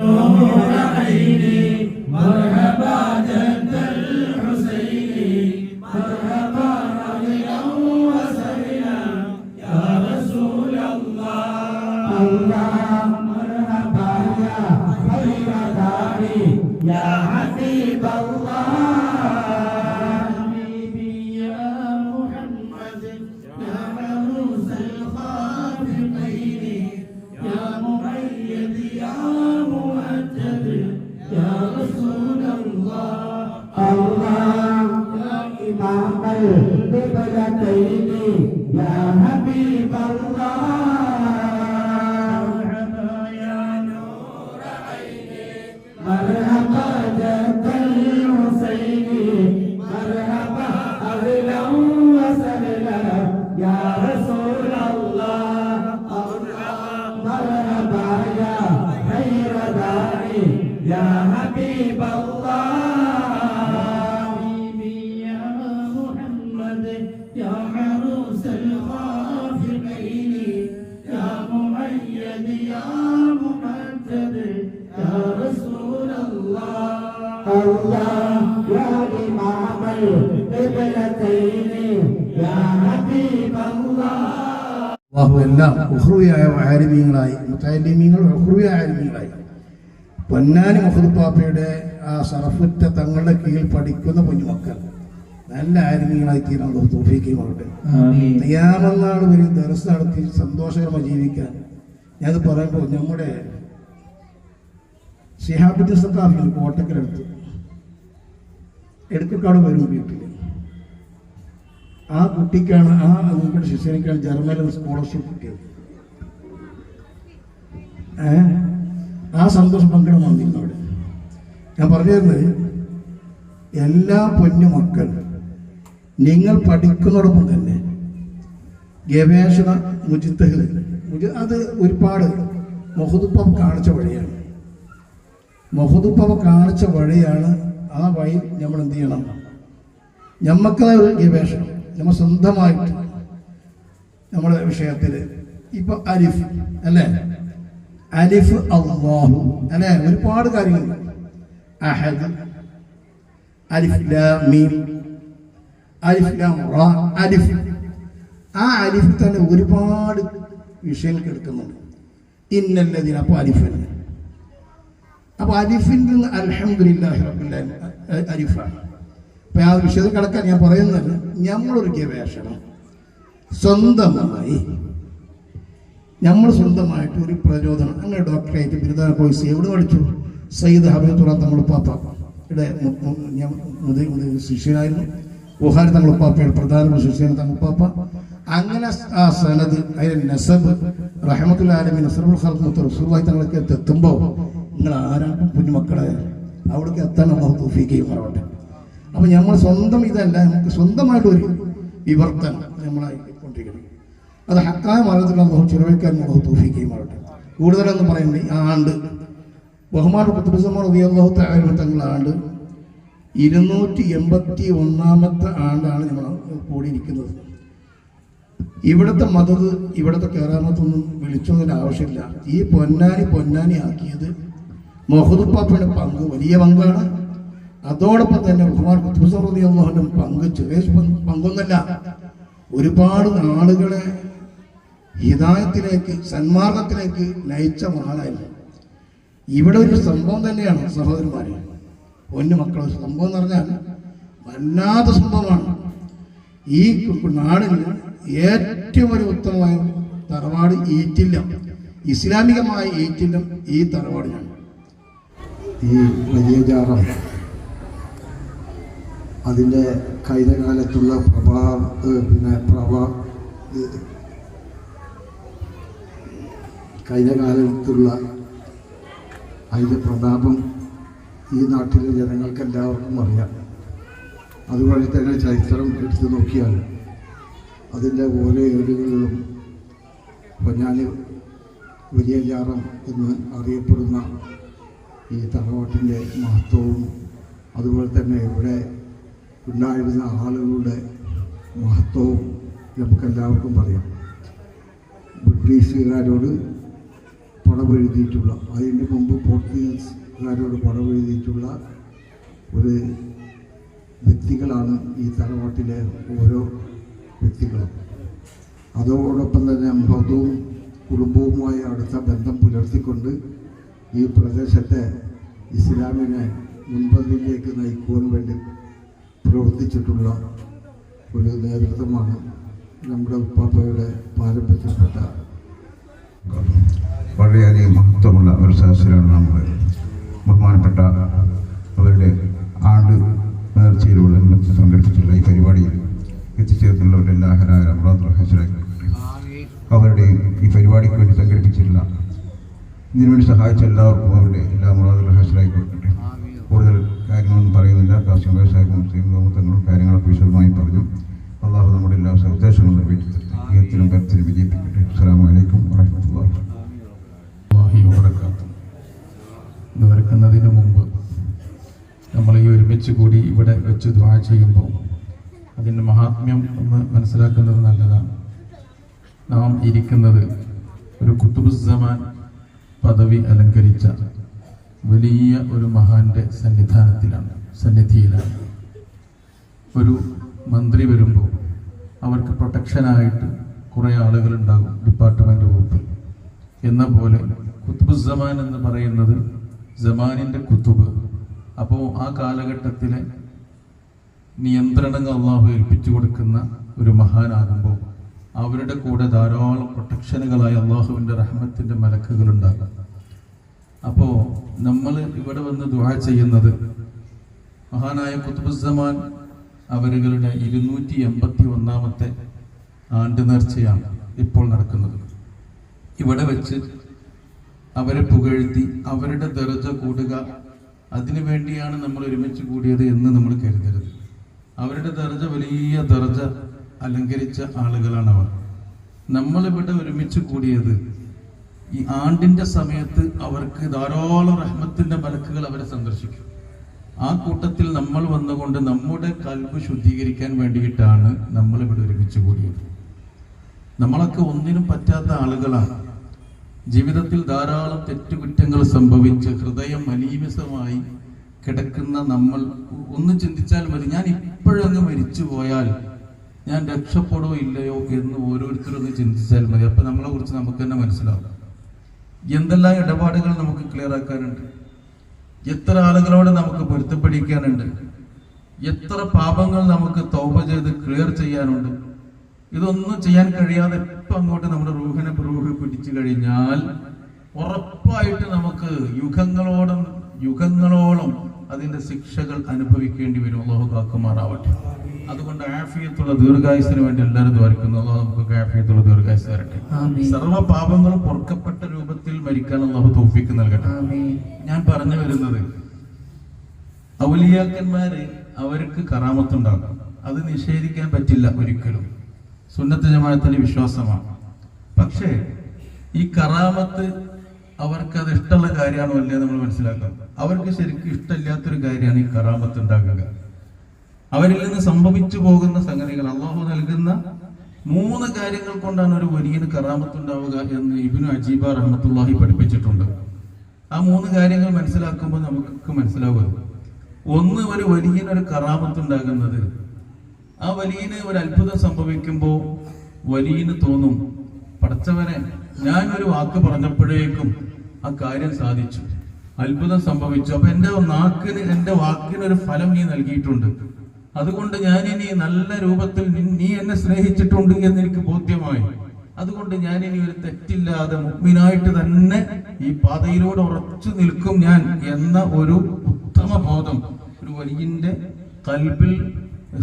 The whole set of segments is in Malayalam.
نور عيني مرحبا جد الحسين مرحبا رضيا وسبيلا يا رسول الله. الله. القبلتين يا حبيب الله مرحبا يا نور عيني مرحبا مرحبا أهلا وسهلا يا رسول الله مرحبا يا خير داعي يا അള്ളാഹു എല്ലാം ഉഹ്റുവിയായ ആരിമീങ്ങളായി മുത്താലിമീങ്ങൾ ഉഹ്റുവിയായ ആരിമീങ്ങളായി പൊന്നാനി മുഹദുപ്പാപ്പയുടെ ആ സറഫുറ്റ തങ്ങളുടെ കീഴിൽ പഠിക്കുന്ന കുഞ്ഞുമക്കൾ. നല്ല ആരിമീങ്ങളായി തീരാൻ തോഫിക്കുകയും അവരുടെ തയ്യാമെന്നാൾ ഒരു ദർസ് നടത്തി സന്തോഷകരമായി ജീവിക്കാൻ. ഞാനത് പറയുമ്പോൾ നമ്മുടെ ഷിഹാബുദ്ദീൻ സത്താഫിന് കോട്ടക്കലെടുത്ത് എടുക്കക്കാട് വരും വീട്ടിൽ ആ കുട്ടിക്കാണ് ആ നമ്മുടെ ശിഷ്യനിക്കാണ് ജർമ്മനിൽ സ്കോളർഷിപ്പ് കിട്ടിയത്. ആ സന്തോഷം പങ്കിടാൻ വന്നിരുന്നു അവിടെ. ഞാൻ പറഞ്ഞിരുന്നത് എല്ലാ പൊന്നു മക്കൾ നിങ്ങൾ പഠിക്കുന്നതോടൊപ്പം തന്നെ ഗവേഷണ മുജിത്തകൾ മുജി അത് ഒരുപാട് മൊഹദുപ്പം കാണിച്ച വഴിയാണ്. മൊഹദുപ്പം കാണിച്ച വഴിയാണ് ആ വഴി നമ്മൾ എന്ത് ചെയ്യണം? ഞമ്മക്കത് ഒരു ഗവേഷണം. നമ്മൾ സ്വന്തമായിട്ട് നമ്മുടെ വിഷയത്തിൽ ഇപ്പൊ അലിഫ് അല്ലേ? അലിഫ് അള്ളാഹു അല്ലേ? ഒരുപാട് കാര്യങ്ങൾ അഹദ് അലിഫ് ലാം മീം അലിഫ് ലാം റാ അലിഫ്. ആ അലിഫ് തന്നെ ഒരുപാട് വിഷയങ്ങൾ എടുക്കുന്നുണ്ട്. ഇന്നല്ലതിന് അപ്പൊ അലിഫ് തന്നെ. അപ്പൊ അലിഫിന്റെ നിന്ന് അൽഹംദുലില്ലാഹി റബ്ബിൽ ആലമീൻ അ- അലിഫാണ്. അപ്പൊ ആ വിഷയത്തിൽ കിടക്കാൻ ഞാൻ പറയുന്നത് നമ്മളൊരു ഗവേഷണം സ്വന്തമായി. നമ്മൾ സ്വന്തമായിട്ട് ഒരു പ്രചോദനം. അങ്ങനെ ഡോക്ടറേറ്റ് ബിരുദ കോഴ്സ് എവിടെ പഠിച്ചു? സയ്യിദ് ഹബീബുറ തങ്ങൾ പാപ്പ ഇവിടെ ഞാൻ ശിഷ്യനായിരുന്നു. ബുഹാരി തങ്ങൾ പാപ്പയുടെ പ്രധാന ശിഷ്യൻ തങ്ങൾ പാപ്പ അങ്ങനെ ആ സനത് അതിൽ നസബ് റഹമത്തുൽ ആലമി നസറുൽ ഖൽഖ് റസൂലുള്ളാഹി തങ്ങളൊക്കെ എത്തുമ്പോൾ നിങ്ങൾ ആരാക്കും കുഞ്ഞുമക്കളെ. അവിടേക്ക് എത്താൻ അള്ളാഹു തൗഫീഖ് മാറട്ടെ അപ്പൊ നമ്മൾ സ്വന്തം ഇതല്ല നമുക്ക് സ്വന്തമായിട്ട് ഒരു വിവർത്തനം നമ്മളായി കൊണ്ടിരിക്കണം. അത് ഹക്കായ മാർഗത്തിൽ അള്ളാഹു ചിലവഴിക്കാൻ അള്ളാഹു തോഫിക്കുകയുമാകട്ടെ കൂടുതലൊന്നും പറയുന്നത് ഈ ആണ്ട്. ബഹുമാന കുത്തുബസമാർ അള്ളാഹു ആണ്ട് ഇരുന്നൂറ്റി എൺപത്തി ഒന്നാമത്തെ ആണ്ടാണ് നമ്മൾ കൂടിയിരിക്കുന്നത് ഇവിടുത്തെ മതത് ഇവിടുത്തെ കയറാമത്തൊന്നും വിളിച്ചൊന്നും ആവശ്യമില്ല. ഈ പൊന്നാനി പൊന്നാനി ആക്കിയത് മൊഹദുപ്പാപ്പയുടെ പങ്ക് വലിയ പങ്കാണ്. അതോടൊപ്പം തന്നെ കുത്തുബസറതി അള്ളാഹുവിന്റെ പങ്ക് ചെറിയ പങ്ക് പങ്കൊന്നല്ല. ഒരുപാട് ആളുകളെ ഹിതായത്തിലേക്ക് സന്മാർഗത്തിലേക്ക് നയിച്ച മഹാനായിരുന്നു. ഇവിടെ ഒരു സംഭവം തന്നെയാണ് സഹോദരന്മാരെ. പൊന്നു മക്കളെ സംഭവം എന്ന് പറഞ്ഞാൽ വല്ലാത്ത സംഭവമാണ്. ഈ നാടിന് ഏറ്റവും ഒരു ഉത്തമമായ തറവാട് ഈറ്റില്ലം. ഇസ്ലാമികമായ ഈറ്റില്ലം ഈ തറവാടിനാണ്. ഈ വലിയ ജാറം അതിന്റെ കഴിഞ്ഞ കാലത്തുള്ള പ്രഭാ പിന്നെ പ്രഭാ കൈതകാലത്തുള്ള അതിന്റെ പ്രതാപം ഈ നാട്ടിലെ ജനങ്ങൾക്ക് എല്ലാവർക്കും അറിയാം. അതുപോലെ തന്നെ ചരിത്രം എടുത്തു നോക്കിയാൽ അതിന്റെ ഓരോ ഏടുകളിലും പൊന്നാനി വലിയ ജാറം എന്ന് അറിയപ്പെടുന്ന ഈ തറവാട്ടിന്റെ മഹത്വവും അതുപോലെ തന്നെ ഇവിടെ ഉണ്ടായിരുന്ന ആളുകളുടെ മഹത്വവും നമുക്കെല്ലാവർക്കും പറയാം. ബ്രിട്ടീഷുകാരോട് പടമെഴുതിയിട്ടുള്ള അതിന് മുമ്പ് പോർച്ചുഗീസുകാരോട് പടമെഴുതിയിട്ടുള്ള ഒരു വ്യക്തികളാണ് ഈ തറവാട്ടിലെ ഓരോ വ്യക്തികളും. അതോടൊപ്പം തന്നെ മതവും കുടുംബവുമായി അടുത്ത ബന്ധം പുലർത്തിക്കൊണ്ട് ഈ പ്രദേശത്തെ ഇസ്ലാമിനെ മുൻപന്തിയിലേക്ക് നയിക്കുവാൻ വേണ്ടി പ്രവർത്തിച്ചിട്ടുള്ള ഒരു നേതൃത്വമാണ് നമ്മുടെ ഉപ്പാപ്പയുടെ പാരമ്പര്യപ്പെട്ട വളരെയധികം മഹത്വമുള്ള ഒരു സദസ്സിലാണ് നമ്മൾ ബഹുമാനപ്പെട്ട അവരുടെ ആണ്ട് നേർച്ചയിലൂടെ സംഘടിപ്പിച്ചിട്ടുള്ള ഈ പരിപാടിയിൽ എത്തിച്ചേർന്നുള്ളവരുടെ എല്ലാഹരായ അമറാദ് ഹാജരാക്കട്ടെ അവരുടെ ഈ പരിപാടിക്ക് വേണ്ടി സംഘടിപ്പിച്ചിട്ടുള്ള ഇതിനുവേണ്ടി സഹായിച്ച എല്ലാവർക്കും അവരുടെ എല്ലാ മുറാദുകളും ഹാജരായിക്കൊടുക്കട്ടെ കൂടുതൽ കാര്യങ്ങളൊന്നും പറയുന്നില്ല. കാശ്യം സാഹിബ് മുസ്ലിം ലോകത്തങ്ങളും കാര്യങ്ങളൊക്കെ വിശദമായി പറഞ്ഞു. അള്ളാഹു നമ്മുടെ എല്ലാ ഉദ്ദേശങ്ങളും നിറവേറ്റി കരുത്തിനും വിജയിപ്പിക്കട്ടെ. അസ്സാം വലൈക്കും ഇത് വരക്കുന്നതിന് മുമ്പ് നമ്മൾ ഈ ഒരുമിച്ച് കൂടി ഇവിടെ വെച്ച് ദ്വാ ചെയ്യുമ്പോൾ അതിന്റെ മഹാത്മ്യം ഒന്ന് മനസ്സിലാക്കുന്നത് നല്ലതാണ്. നാം ഇരിക്കുന്നത് ഒരു കുത്തുബുസമാൻ പദവി അലങ്കരിച്ച വലിയ ഒരു മഹാന്റെ സന്നിധാനത്തിലാണ് സന്നിധിയിലാണ്. ഒരു മന്ത്രി വരുമ്പോൾ അവർക്ക് പ്രൊട്ടക്ഷനായിട്ട് കുറേ ആളുകളുണ്ടാകും ഡിപ്പാർട്ട്മെന്റ് വകുപ്പിൽ. എന്ന പോലെ കുത്തുബുസമാൻ എന്ന് പറയുന്നത് ജമാനിന്റെ കുത്തുബ്. അപ്പോൾ ആ കാലഘട്ടത്തിലെ നിയന്ത്രണങ്ങൾ അള്ളാഹു ഏൽപ്പിച്ചു കൊടുക്കുന്ന ഒരു മഹാനാകുമ്പോൾ അവരുടെ കൂടെ ധാരാളം പ്രൊട്ടക്ഷനുകളായി അള്ളാഹുവിന്റെ റഹ്മത്തിന്റെ മലക്കുകൾ ഉണ്ടാകും. അപ്പോൾ നമ്മൾ ഇവിടെ വന്ന് ദുആ ചെയ്യുന്നത് മഹാനായ കുത്തുബുസമാൻ അവരുകളുടെ ഇരുന്നൂറ്റി എൺപത്തി ഒന്നാമത്തെ ആണ്ട് നേർച്ചയാണ് ഇപ്പോൾ നടക്കുന്നത്. ഇവിടെ വെച്ച് അവരെ പുകഴ്ത്തി അവരുടെ ദർജ കൂടുക അതിനു വേണ്ടിയാണ് നമ്മൾ ഒരുമിച്ച് കൂടിയത് എന്ന് നമ്മൾ കരുതരുത്. അവരുടെ ദർജ വലിയ ദർജ അലങ്കരിച്ച ആളുകളാണ് അവർ നമ്മളിവിടെ ഒരുമിച്ച് കൂടിയത് ഈ ആണ്ടിന്റെ സമയത്ത് അവർക്ക് ധാരാളം റഹ്മത്തിന്റെ മലക്കുകൾ അവരെ സന്ദർശിക്കും. ആ കൂട്ടത്തിൽ നമ്മൾ വന്നുകൊണ്ട് നമ്മുടെ കൽബ് ശുദ്ധീകരിക്കാൻ വേണ്ടിയിട്ടാണ് നമ്മൾ ഇവിടെ ഒരുമിച്ച് കൂടിയത്. നമ്മളൊക്കെ ഒന്നിനും പറ്റാത്ത ആളുകളാണ്. ജീവിതത്തിൽ ധാരാളം തെറ്റുകുറ്റങ്ങൾ സംഭവിച്ച് ഹൃദയം മലീമസമായി കിടക്കുന്ന നമ്മൾ ഒന്ന് ചിന്തിച്ചാൽ മതി ഞാൻ ഇപ്പോഴങ്ങ് മരിച്ചു പോയാൽ ഞാൻ രക്ഷപ്പെടോ ഇല്ലയോ? എന്ന് ഓരോരുത്തരും ഒന്ന് ചിന്തിച്ചാൽ മതി. അപ്പൊ നമ്മളെ കുറിച്ച് നമുക്ക് തന്നെ മനസ്സിലാവും. എന്തെല്ലാം ഇടപാടുകൾ നമുക്ക് ക്ലിയർ ആക്കാനുണ്ട്? എത്ര ആളുകളോട് നമുക്ക് പൊരുത്തപ്പെടിക്കാനുണ്ട്? എത്ര പാപങ്ങൾ നമുക്ക് തോപ ചെയ്ത് ക്ലിയർ ചെയ്യാനുണ്ട്? ഇതൊന്നും ചെയ്യാൻ കഴിയാതെ ഇപ്പം അങ്ങോട്ട് നമ്മുടെ റൂഹിനെ റൂഹ് പിടിച്ചു കഴിഞ്ഞാൽ ഉറപ്പായിട്ട് നമുക്ക് യുഗങ്ങളോടും യുഗങ്ങളോളം അതിന്റെ ശിക്ഷകൾ അനുഭവിക്കേണ്ടി വരും. അള്ളാഹു കാക്കുമാറാവട്ടെ. അതുകൊണ്ട് ആഫിയത്തുള്ള ദീർഘായുസിന് വേണ്ടി എല്ലാവരും ദ്വാരിക്കുന്നു. അള്ളാഹു നമുക്ക് ആഫിയത്തുള്ള ദീർഘായുസ് തരട്ടെ. സർവ പാപങ്ങളും പൊറുക്കപ്പെട്ട രൂപത്തിൽ മരിക്കാൻ അള്ളാഹു തോഫിക്ക് നൽകട്ടെ. ഞാൻ പറഞ്ഞു വരുന്നത് ഔലിയാക്കന്മാര് അവർക്ക് കറാമത്തുണ്ടാകും അത് നിഷേധിക്കാൻ പറ്റില്ല ഒരിക്കലും. സുന്നത്ത് ജമാഅത്തിന്റെ വിശ്വാസമാണ്. പക്ഷേ ഈ കറാമത്ത് അവർക്ക് അത് ഇഷ്ടമുള്ള കാര്യമാണോ അല്ലേ നമ്മൾ മനസ്സിലാക്കാം. അവർക്ക് ശരിക്കും ഇഷ്ടമില്ലാത്തൊരു കാര്യമാണ് ഈ കറാമത്ത് ഉണ്ടാക്കുക. അവരിൽ നിന്ന് സംഭവിച്ചു പോകുന്ന സംഗതികൾ അള്ളാഹു നൽകുന്ന മൂന്ന് കാര്യങ്ങൾ കൊണ്ടാണ് ഒരു വലിയന് കറാമത്തുണ്ടാവുക എന്ന് ഇബിനു അജീബ റഹ്മത്തുള്ളാഹി പഠിപ്പിച്ചിട്ടുണ്ട്. ആ മൂന്ന് കാര്യങ്ങൾ മനസ്സിലാക്കുമ്പോൾ നമുക്ക് മനസ്സിലാവുക. ഒന്ന് ഒരു വലിയനൊരു ഒരു കറാമത്തുണ്ടാകുന്നത്. ആ വലിയന് ഒരു അത്ഭുതം സംഭവിക്കുമ്പോൾ വലിയന് തോന്നും പഠിച്ചവനെ ഞാൻ ഒരു വാക്ക് പറഞ്ഞപ്പോഴേക്കും ആ കാര്യം സാധിച്ചു. അത്ഭുതം സംഭവിച്ചു. അപ്പൊ എന്റെ നാക്കിന് എന്റെ വാക്കിന് ഒരു ഫലം നീ നൽകിയിട്ടുണ്ട്. അതുകൊണ്ട് ഞാൻ ഇനി നല്ല രൂപത്തിൽ നീ എന്നെ സ്നേഹിച്ചിട്ടുണ്ട് എന്ന് എനിക്ക് ബോധ്യമായി. അതുകൊണ്ട് ഞാൻ ഇനി ഒരു തെറ്റില്ലാതെ മുഗ്മിനായിട്ട് തന്നെ ഈ പാതയിലൂടെ ഉറച്ചു നിൽക്കും ഞാൻ എന്ന ഒരു ഉത്തമ ബോധം ഒരു വലിയന്റെ കൽബിൽ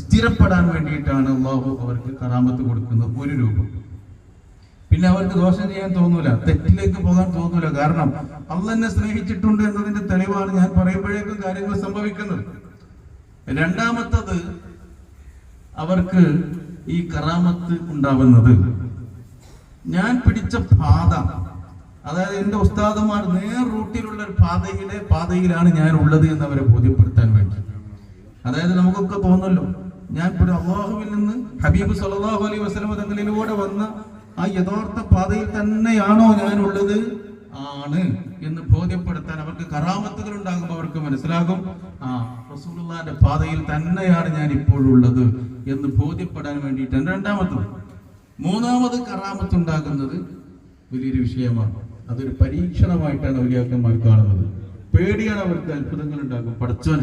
സ്ഥിരപ്പെടാൻ വേണ്ടിയിട്ടാണ് അള്ളാഹു അവർക്ക് കറാമത്ത് കൊടുക്കുന്നത് ഒരു രൂപം. പിന്നെ അവർക്ക് ദോഷം ചെയ്യാൻ തോന്നൂല തെറ്റിലേക്ക് പോകാൻ തോന്നൂല. കാരണം അള്ള എന്നെ സ്നേഹിച്ചിട്ടുണ്ട് എന്നതിന്റെ തെളിവാണ് ഞാൻ പറയുമ്പോഴേക്കും കാര്യങ്ങൾ സംഭവിക്കുന്നത്. രണ്ടാമത്തത് അവർക്ക് ഈ കറാമത്ത് ഉണ്ടാവുന്നത്. ഞാൻ പിടിച്ച പാത അതായത് എന്റെ ഉസ്താദന്മാർ നേർ റൂട്ടിലുള്ള ഒരു പാതയിലെ പാതയിലാണ് ഞാൻ ഉള്ളത് എന്ന് അവരെ ബോധ്യപ്പെടുത്താൻ വേണ്ടി. അതായത് നമുക്കൊക്കെ തോന്നല്ലോ ഞാൻ ഇപ്പോൾ അള്ളാഹുവിൽ നിന്ന് ഹബീബ് സലാഹു അലൈഹി വസല്ലം തങ്ങളിലൂടെ വന്ന ആ യഥാർത്ഥ പാതയിൽ തന്നെയാണോ ഞാൻ ഉള്ളത് ആണ് എന്ന് ബോധ്യപ്പെടുത്താൻ അവർക്ക് കറാമത്തുകൾ ഉണ്ടാകുമ്പോൾ അവർക്ക് മനസ്സിലാകും. റസൂലുള്ളാന്റെ പാതയിൽ തന്നെയാണ് ഞാൻ ഇപ്പോഴുള്ളത് എന്ന് ബോധ്യപ്പെടാൻ വേണ്ടിയിട്ടാണ് രണ്ടാമത്തത് മൂന്നാമത് കറാമത്ത് ഉണ്ടാകുന്നത് വലിയൊരു വിഷയമാണ്. അതൊരു പരീക്ഷണമായിട്ടാണ് ഔലിയാക്കന്മാർ കാണുന്നത്. പേടിയാണ് അവർക്ക് അത്ഭുതങ്ങൾ ഉണ്ടാകും പഠിച്ചവൻ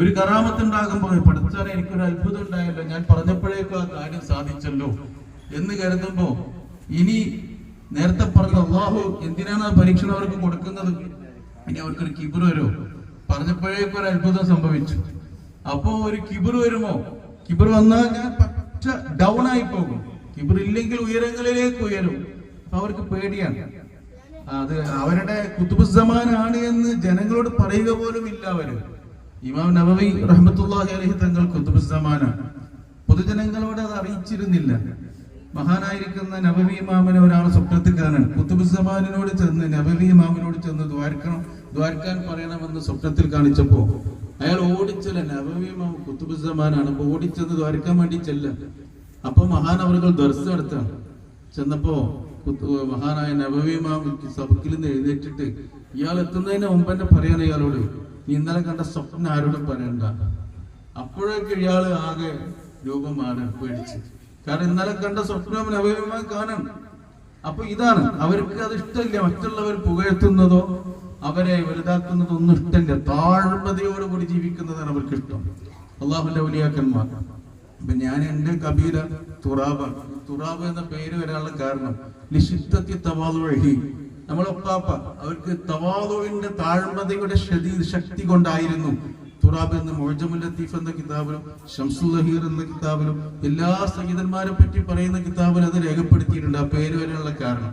ഒരു കറാമത്ത് ഉണ്ടാകുമ്പോൾ പഠിച്ചവനെ എനിക്കൊരു അത്ഭുതം ഉണ്ടായല്ലോ. ഞാൻ പറഞ്ഞപ്പോഴേക്കും ആ കാര്യം സാധിച്ചല്ലോ എന്ന് കരുതുമ്പോ ഇനി നേരത്തെ പറഞ്ഞ അള്ളാഹു എന്തിനാണ് ആ പരീക്ഷണം അവർക്ക് കൊടുക്കുന്നത്? ഇനി അവർക്കൊരു വരുമോ? പറഞ്ഞപ്പോഴേക്കും ഒരു അത്ഭുതം സംഭവിച്ചു. അപ്പോ ഒരു കിബിർ വരുമോ? കിബിർ വന്നാൽ ഞാൻ പറ്റ ഡൗൺ ആയി പോകും. കിബിർ ഇല്ലെങ്കിൽ ഉയരങ്ങളിലേക്ക് ഉയരും. അപ്പൊ അവർക്ക് പേടിയാണ്. അത് അവരുടെ കുത്തുബുസമാനാണ് എന്ന് ജനങ്ങളോട് പറയുക പോലും ഇല്ല അവർ. ഇമാം നബവി റഹ്മത്തുള്ളാഹി അലഹി തങ്ങൾ കുത്തുബുസമാനാണ് പൊതുജനങ്ങളോട് അത് അറിയിച്ചിരുന്നില്ല. മഹാനായിരിക്കുന്ന നബവി ഇമാമിനെ ഒരാൾ സ്വപ്നത്തിൽ കാണാൻ. കുത്തുബുസമാനിനോട് ചെന്ന് നബവി ഇമാമിനോട് ചെന്ന് ദ്വാരക്കണം ദ്വാരക്കാൻ പറയണമെന്ന് സ്വപ്നത്തിൽ കാണിച്ചപ്പോ അയാൾ ഓടിച്ചല്ല. നവമീമ കുത്തുബുസമാനാണ് അപ്പൊ ഓടിച്ചെന്ന് ദ്വാരക്കാൻ വേണ്ടി ചെല്ല. അപ്പൊ മഹാനവറുകൾ ദർശനം നടത്താണ് ചെന്നപ്പോ മഹാനായ നബവി ഇമാം സബക്കിൽ നിന്ന് എഴുന്നേറ്റിട്ട് ഇയാൾ എത്തുന്നതിന് മുമ്പ് തന്നെ പറയാണ് ഇയാളോട് നീ ഇന്നലെ കണ്ട സ്വപ്നം ആരോടും പറയണ്ട. അപ്പോഴേക്ക് ഇയാൾ ആകെ രൂപമാണ് പേടിച്ച്. കാരണം ഇന്നലെ കണ്ട സ്വപ്നം നവീനമായി കാണണം അപ്പൊ ഇതാണ്. അവർക്ക് അത് ഇഷ്ടമില്ല. മറ്റുള്ളവർ പുകഴ്ത്തുന്നതോ അവരെ വലുതാക്കുന്നതൊന്നും ഇഷ്ടമില്ല താഴ്മതയോടുകൂടി ജീവിക്കുന്നതാണ് അവർക്ക് ഇഷ്ടം. അള്ളാഹുന്റെ വലിയാക്കന്മാർ അപ്പൊ ഞാൻ എന്റെ കബീര തുറാബ് തുറാബ് എന്ന പേര് വരാനുള്ള കാരണം ലിഷിത്തത്തി വഴി നമ്മളൊപ്പാപ്പ അവർക്ക് തവാതുവിന്റെ താഴ്മതയുടെ ശക്തി കൊണ്ടായിരുന്നു തുറാബ് എന്ന മൊഴജമുൽ ലത്തീഫ് എന്ന കിതാബിലും ഷംസു ലഹീർ എന്ന കിതാബിലും എല്ലാ സംഗീതന്മാരെ പറ്റി പറയുന്ന കിതാബിൽ അത് രേഖപ്പെടുത്തിയിട്ടുണ്ട്. ആ പേര് വരാനുള്ള കാരണം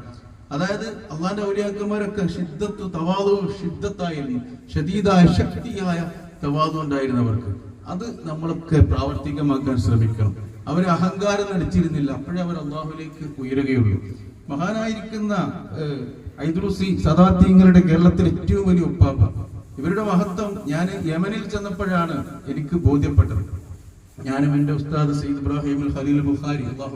അതായത് അള്ളാന്റെ ഔലിയാക്കന്മാരൊക്കെ ശിദ്ധത്വ തവാദു ശിദ്ധത്തായിരുന്നു ശതീതായ ശക്തിയായ തവാദു ഉണ്ടായിരുന്നു അവർക്ക്. അത് നമ്മളൊക്കെ പ്രാവർത്തികമാക്കാൻ ശ്രമിക്കണം. അവർ അഹങ്കാരം നടിച്ചിരുന്നില്ല. അപ്പോഴേ അവർ അള്ളാഹുലേക്ക് ഉയരുകയുള്ളൂ. മഹാനായിരിക്കുന്ന ഐദ്രൂസി സദാത്യങ്ങളുടെ കേരളത്തിലെ ഏറ്റവും വലിയ ഉപ്പാപ്പ. ഇവരുടെ മഹത്വം ഞാൻ യമനിൽ ചെന്നപ്പോഴാണ് എനിക്ക് ബോധ്യപ്പെട്ടത്. ഞാനും എന്റെ ഉസ്താദ് സയ്യിദ് ഇബ്രാഹിം ഖലീൽ ബുഖാരി അള്ളാഹു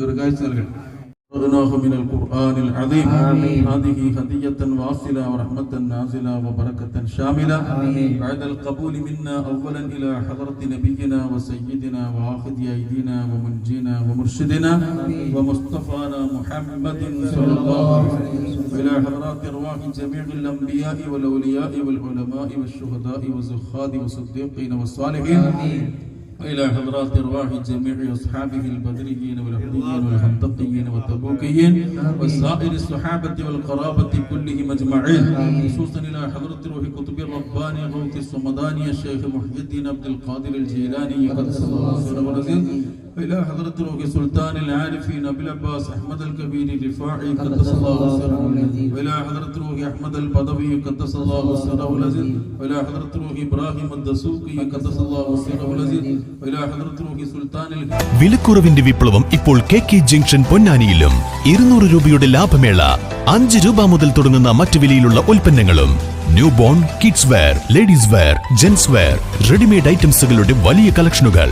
ദീർഘായുസ് നൽകട്ടെ. رضناه من القرآن العظيم آمين. هذه هدية واصلة ورحمة نازلة وبركة شاملة آمين. بعد القبول منا أولا إلى حضرة نبينا وسيدنا وآخذ أيدينا ومنجينا ومرشدنا ومصطفانا محمد صلى الله عليه وسلم وإلى حضرات أرواح جميع الأنبياء والأولياء والعلماء والشهداء والزخاد والصديقين والصالحين آمين. وإلى حضرات أرواح جميع أصحابه البدريين والأحديين والخندقيين والتبوكيين وسائر الصحابة والقرابة كلهم أجمعين خصوصا إلى حضرة روح قطب الرباني غوث الصمداني الشيخ محي الدين عبد القادر الجيلاني قدس الله سره ونزل وإلى حضرة روح سلطان العارفين أبي العباس أحمد الكبير الرفاعي قدس الله سره وإلى حضرة روح أحمد البدوي قدس الله سره ونزل وإلى حضرة روح إبراهيم الدسوقي قدس الله سره ونزل وإلى حضرة روح سلطان ال... വിലക്കുറവിന്റെ വിപ്ലവം ഇപ്പോൾ കെ കെ ജംഗ്ഷൻ പൊന്നാനിയിലും ഇരുന്നൂറ് രൂപയുടെ ലാഭമേള അഞ്ച് രൂപ മുതൽ തുടങ്ങുന്ന മറ്റു വിലയിലുള്ള ഉൽപ്പന്നങ്ങളും newborn kids wear ladies wear gents wear readymade ഐറ്റംസുകളുടെ വലിയ കളക്ഷനുകൾ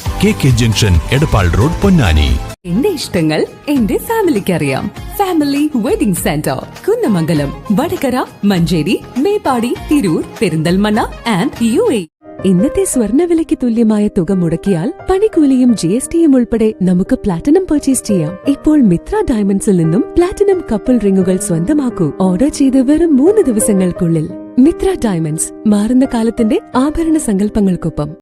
K K junction Edappal road Ponnani. എന്റെ ഇഷ്ടങ്ങൾ എന്റെ ഫാമിലിക്ക് അറിയാം family wedding centre Kunnamangalam Vadakara Manjeri Meppadi Tirur Perinthalmanna and U A ഇന്നത്തെ സ്വർണവിലയ്ക്ക് തുല്യമായ തുക മുടക്കിയാൽ പണിക്കൂലിയും ജി എസ് ടിയും ഉൾപ്പെടെ നമുക്ക് പ്ലാറ്റിനം പർച്ചേസ് ചെയ്യാം. ഇപ്പോൾ മിത്ര ഡയമണ്ട്സിൽ നിന്നും പ്ലാറ്റിനം കപ്പിൾ റിംഗുകൾ സ്വന്തമാക്കൂ. ഓർഡർ ചെയ്ത് വെറും മൂന്ന് ദിവസങ്ങൾക്കുള്ളിൽ. മിത്ര ഡയമണ്ട്സ് മാറുന്ന കാലത്തിന്റെ ആഭരണ സങ്കല്പങ്ങൾക്കൊപ്പം.